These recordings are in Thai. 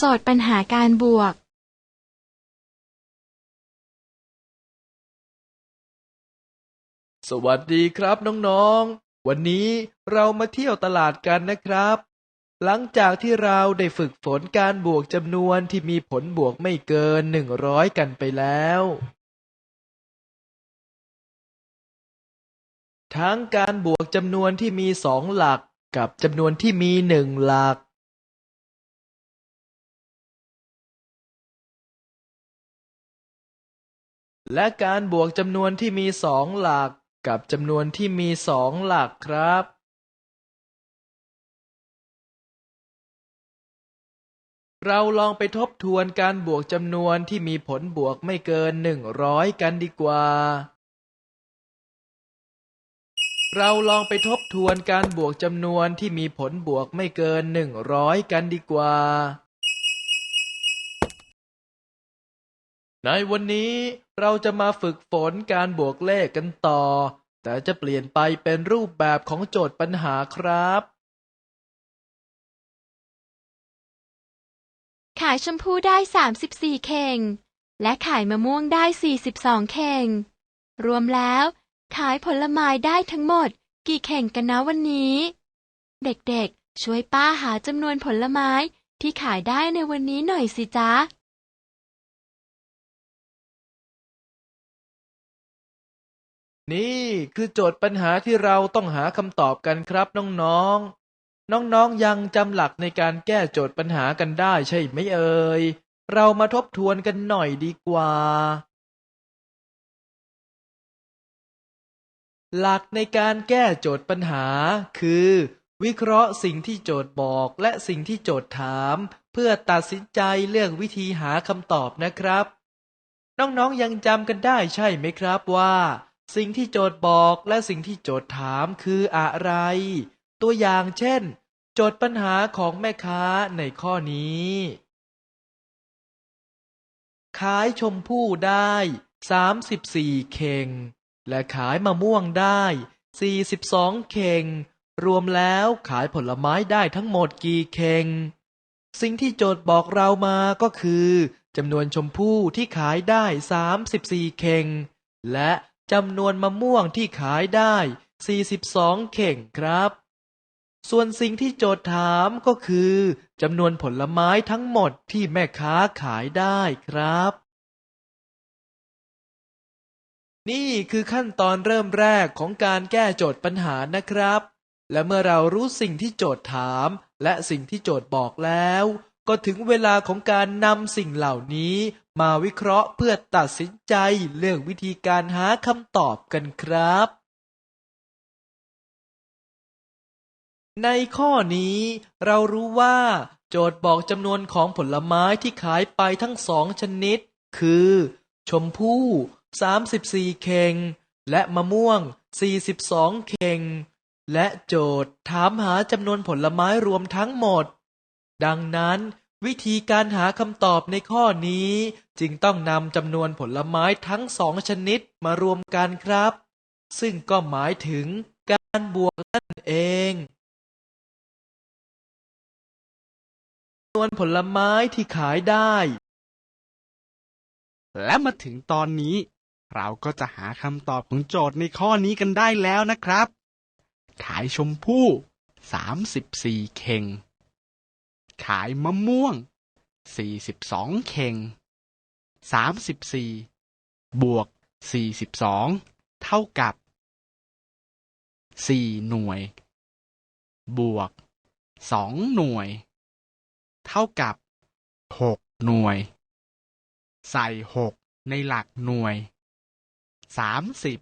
โจทย์ปัญหาการบวกสวัสดีครับน้องๆ วันนี้เรามาเที่ยวตลาดกันนะครับ หลังจากที่เราได้ฝึกฝนการบวกจำนวนที่มีผลบวกไม่เกินหนึ่งร้อยกันไปแล้ว ทั้งการบวกจำนวนที่มีสองหลักกับจำนวนที่มีหนึ่งหลัก และการบวกจำนวนที่มีสองหลักกับจำนวนที่มีสองหลักครับ เราลองไปทบทวนการบวกจำนวนที่มีผลบวกไม่เกินหนึ่งร้อยกันดีกว่า เราลองไปทบทวนการบวกจำนวนที่มีผลบวกไม่เกินหนึ่งร้อยกันดีกว่า ในวันนี้เราจะมาฝึกฝนการบวกเลขกันต่อ แต่จะเปลี่ยนไปเป็นรูปแบบของโจทย์ปัญหาครับ ขายชมพู่ได้ 34 เข่ง และขายมะม่วงได้ 42 เข่ง รวมแล้ว ขายผลไม้ได้ทั้งหมด กี่เข่งกันนะวันนี้ เด็กๆ ช่วยป้าหาจำนวนผลไม้ที่ขายได้ในวันนี้หน่อยสิจ๊ะ นี่คือโจทย์ปัญหาที่เราต้องหาคำตอบกันครับน้องๆ น้องๆยังจำหลักในการแก้โจทย์ปัญหากันได้ใช่ไหมเอ่ย เรามาทบทวนกันหน่อยดีกว่า หลักในการแก้โจทย์ปัญหา คือ วิเคราะห์สิ่งที่โจทย์บอกและสิ่งที่โจทย์ถาม เพื่อตัดสินใจเลือกวิธีหาคำตอบนะครับ น้องๆยังจำกันได้ใช่ไหมครับว่า สิ่งที่โจทย์บอกและสิ่งที่โจทย์ถามคืออะไร ตัวอย่างเช่น โจทย์ปัญหาของแม่ค้าในข้อนี้ ขายชมพู่ได้ 34 เข่ง และขายมะม่วงได้ 42 เข่ง รวมแล้วขายผลไม้ได้ทั้งหมดกี่เข่ง สิ่งที่โจทย์บอกเรามาก็คือจำนวนชมพู่ที่ขายได้ 34 เข่ง และ จำนวนมะม่วงที่ขายได้ 42 เข่งครับ ส่วนสิ่งที่โจทย์ถามก็คือจำนวนผลไม้ทั้งหมดที่แม่ค้าขายได้ครับ นี่คือขั้นตอนเริ่มแรกของการแก้โจทย์ปัญหานะครับ และเมื่อเรารู้สิ่งที่โจทย์ถาม และสิ่งที่โจทย์บอกแล้ว ก็ถึงเวลาของการนำสิ่งเหล่านี้ มาวิเคราะห์เพื่อตัดสินใจเลือกวิธีการหาคำตอบกันครับ ในข้อนี้เรารู้ว่า โจทย์บอกจำนวนของผลไม้ที่ขายไปทั้งสองชนิด คือ ชมพู่ 34 เข่ง และมะม่วง 42 เข่ง และโจทย์ถามหาจำนวนผลไม้รวมทั้งหมด ดังนั้น วิธีการหาคำตอบในข้อนี้จึงต้องนำจำนวนผลไม้ทั้งสองชนิดมารวมกันครับ ซึ่งก็หมายถึงการบวกนั่นเองจำนวนผลไม้ที่ขายได้ และมาถึงตอนนี้ เราก็จะหาคำตอบของโจทย์ในข้อนี้กันได้แล้วนะครับ ขายชมพู่ 34 เข่ง ขายมะม่วง 42 เข่ง 34 บวก 42 เท่ากับ 4 หน่วย บวก 2 หน่วย เท่ากับ 6 หน่วย ใส่หกในหลักหน่วยสามสิ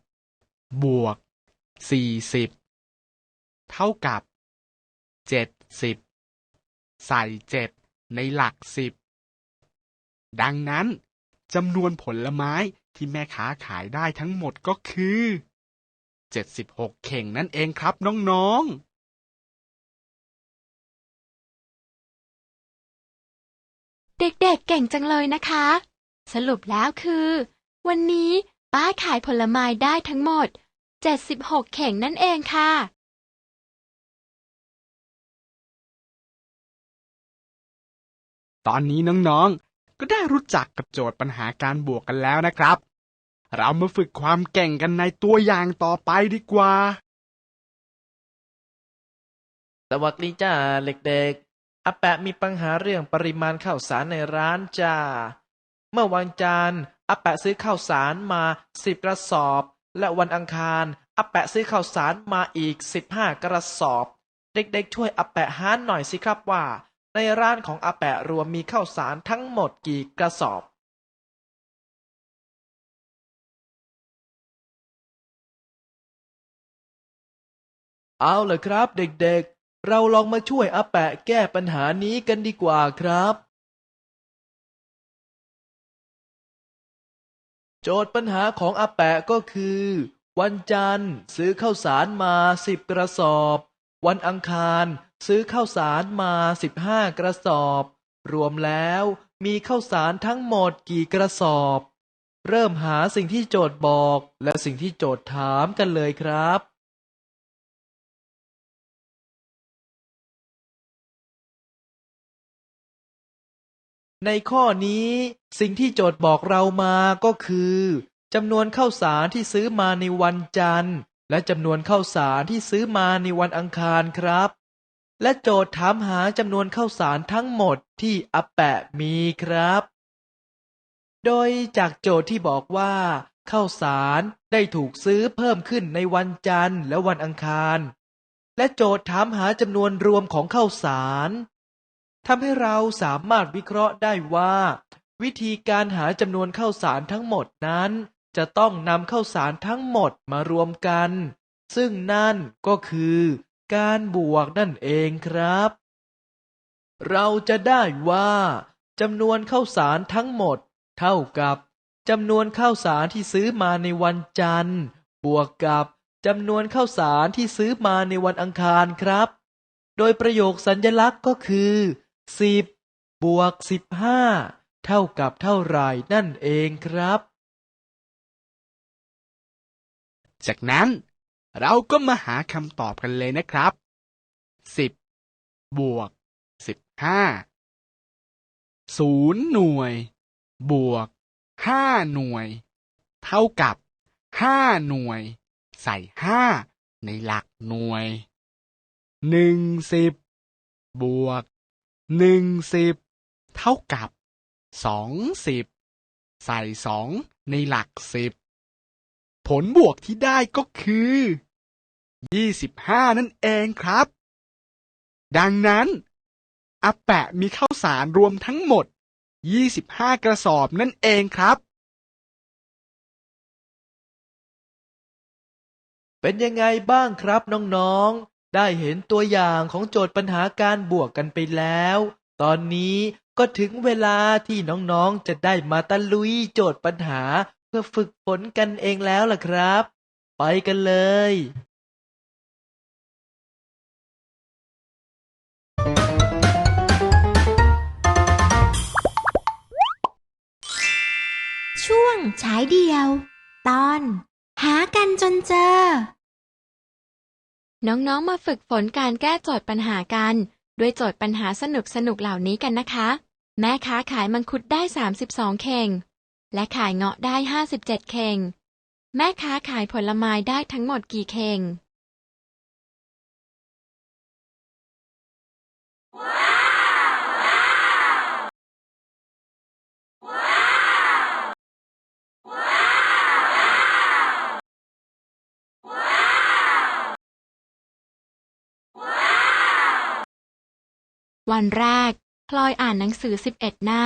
บวกสี่สิบเท่ากับเจ็ดสิบ ใส่เจ็ดในหลักสิบ ดังนั้นจำนวนผลไม้ที่แม่ค้าขายได้ทั้งหมดก็คือเจ็ดสิบหกเข่งนั่นเองครับน้องๆเด็กๆ เก่งจังเลยนะคะ สรุปแล้วคือ วันนี้ป้าขายผลไม้ได้ทั้งหมด 76 เข่งนั่นเองค่ะ ตอนนี้น้องๆ ก็ได้รู้จักกับโจทย์ปัญหาการบวกกันแล้วนะครับ เรามาฝึกความเก่งกันในตัวอย่างต่อไปดีกว่า สวัสดีจ้าเด็กๆอาแปะมีปัญหาเรื่องปริมาณข้าวสารในร้านจ้า เมื่อวันจันทร์อาแปะซื้อข้าวสารมาสิบกระสอบ และวันอังคารอาแปะซื้อข้าวสารมาอีกสิบห้ากระสอบ เด็กๆ ช่วยอาแปะหารหน่อยสิครับว่า ในร้านของอาแปะรวมมีข้าวสารทั้งหมดกี่กระสอบเอาเลยครับเด็กๆ เราลองมาช่วยอาแปะแก้ปัญหานี้กันดีกว่าครับ โจทย์ปัญหาของอาแปะก็คือ วันจันทร์ซื้อข้าวสารมาสิบกระสอบ วันอังคาร ซื้อข้าวสารมาสิบห้ากระสอบ รวมแล้วมีข้าวสารทั้งหมดกี่กระสอบ เริ่มหาสิ่งที่โจทย์บอกและสิ่งที่โจทย์ถามกันเลยครับในข้อนี้สิ่งที่โจทย์บอกเรามาก็คือจำนวนข้าวสารที่ซื้อมาในวันจันทร์ และจำนวนข้าวสารที่ซื้อมาในวันอังคารครับ และโจทย์ถามหาจำนวนข้าวสารทั้งหมดที่อาแปะมีครับ โดยจากโจทย์ที่บอกว่าข้าวสารได้ถูกซื้อเพิ่มขึ้นในวันจันทร์และวันอังคาร และโจทย์ถามหาจำนวนรวมของข้าวสารทำให้เราสามารถวิเคราะห์ได้ว่า วิธีการหาจำนวนข้าวสารทั้งหมดนั้น จะต้องนำข้าวสารทั้งหมดมารวมกัน ซึ่งนั่นก็คือ การบวกนั่นเองครับ เราจะได้ว่าจำนวนข้าวสารทั้งหมด เท่ากับจำนวนข้าวสารที่ซื้อมาในวันจันทร์ บวกกับจำนวนข้าวสารที่ซื้อมาในวันอังคารครับ โดยประโยคสัญญลักษณ์ก็คือสิบบวกสิบห้าเท่ากับเท่าไหร่นั่นเองครับ จากนั้น เราก็มาหาคำตอบกันเลยนะครับสิบบวกสิบห้าศูนย์หน่วย บวกห้าหน่วย เท่ากับห้าหน่วย ใส่ห้าในหลักหน่วยหนึ่งสิบบวกหนึ่งสิบเท่ากับสองสิบใส่สองในหลักสิบ ผลบวกที่ได้ก็คือ 25 นั่นเองครับ ดังนั้นอาแปะมีข้าวสารรวมทั้งหมด 25 กระสอบนั่นเองครับ เป็นยังไงบ้างครับน้องๆ ได้เห็นตัวอย่างของโจทย์ปัญหาการบวกกันไปแล้ว ตอนนี้ก็ถึงเวลาที่น้องๆ จะได้มาตะลุยโจทย์ปัญหา เพื่อฝึกฝนกันเองแล้วล่ะครับ ไปกันเลยช่วงฉายเดียว ตอน หากันจนเจอ น้องๆ มาฝึกฝนการแก้โจทย์ปัญหากัน ด้วยโจทย์ปัญหาสนุกสนุกๆเหล่านี้กันนะคะ แม่ค้าขายมังคุดได้ 32 เข่ง และขายเงาะได้ 57 เข่ง แม่ค้าขายผลไม้ได้ทั้งหมดกี่เข่ง วันแรก พลอยอ่านหนังสือ 11 หน้า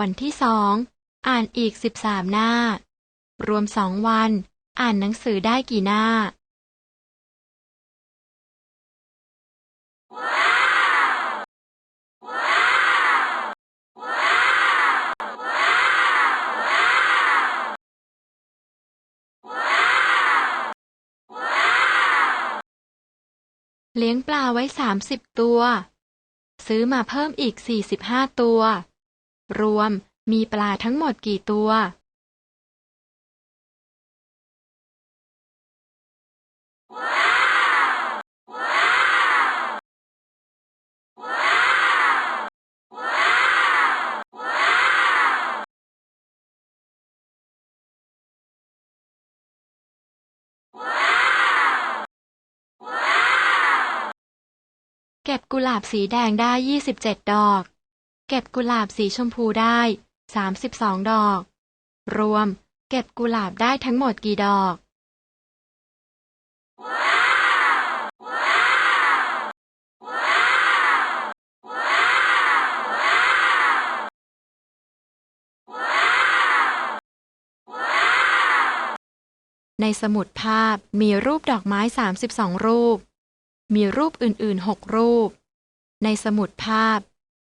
วันที่สอง อ่านอีก13หน้า รวมสองวัน อ่านหนังสือได้กี่หน้า เลี้ยงปลาไว้30ตัว ซื้อมาเพิ่มอีก45ตัว รวม มีปลาทั้งหมดกี่ตัวเก็บกุหลาบสีแดงได้ 27 ดอก เก็บกุหลาบสีชมพูได้ 32ดอก รวม เก็บกุหลาบได้ทั้งหมดกี่ดอกในสมุดภาพมีรูปดอกไม้ 32 รูป มีรูปอื่นๆ 6 รูป ในสมุดภาพ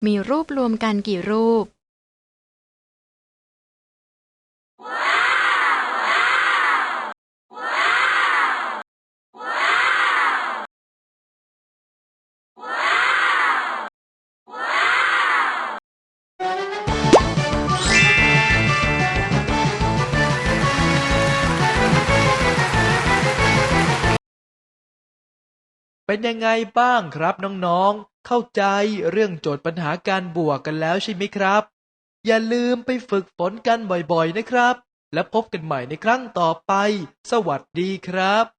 มีรูปรวมกันกี่รูป เป็นยังไงบ้างครับน้องๆ เข้าใจเรื่องโจทย์ปัญหาการบวกกันแล้วใช่ไหมครับ อย่าลืมไปฝึกฝนกันบ่อยๆนะครับ และพบกันใหม่ในครั้งต่อไป สวัสดีครับ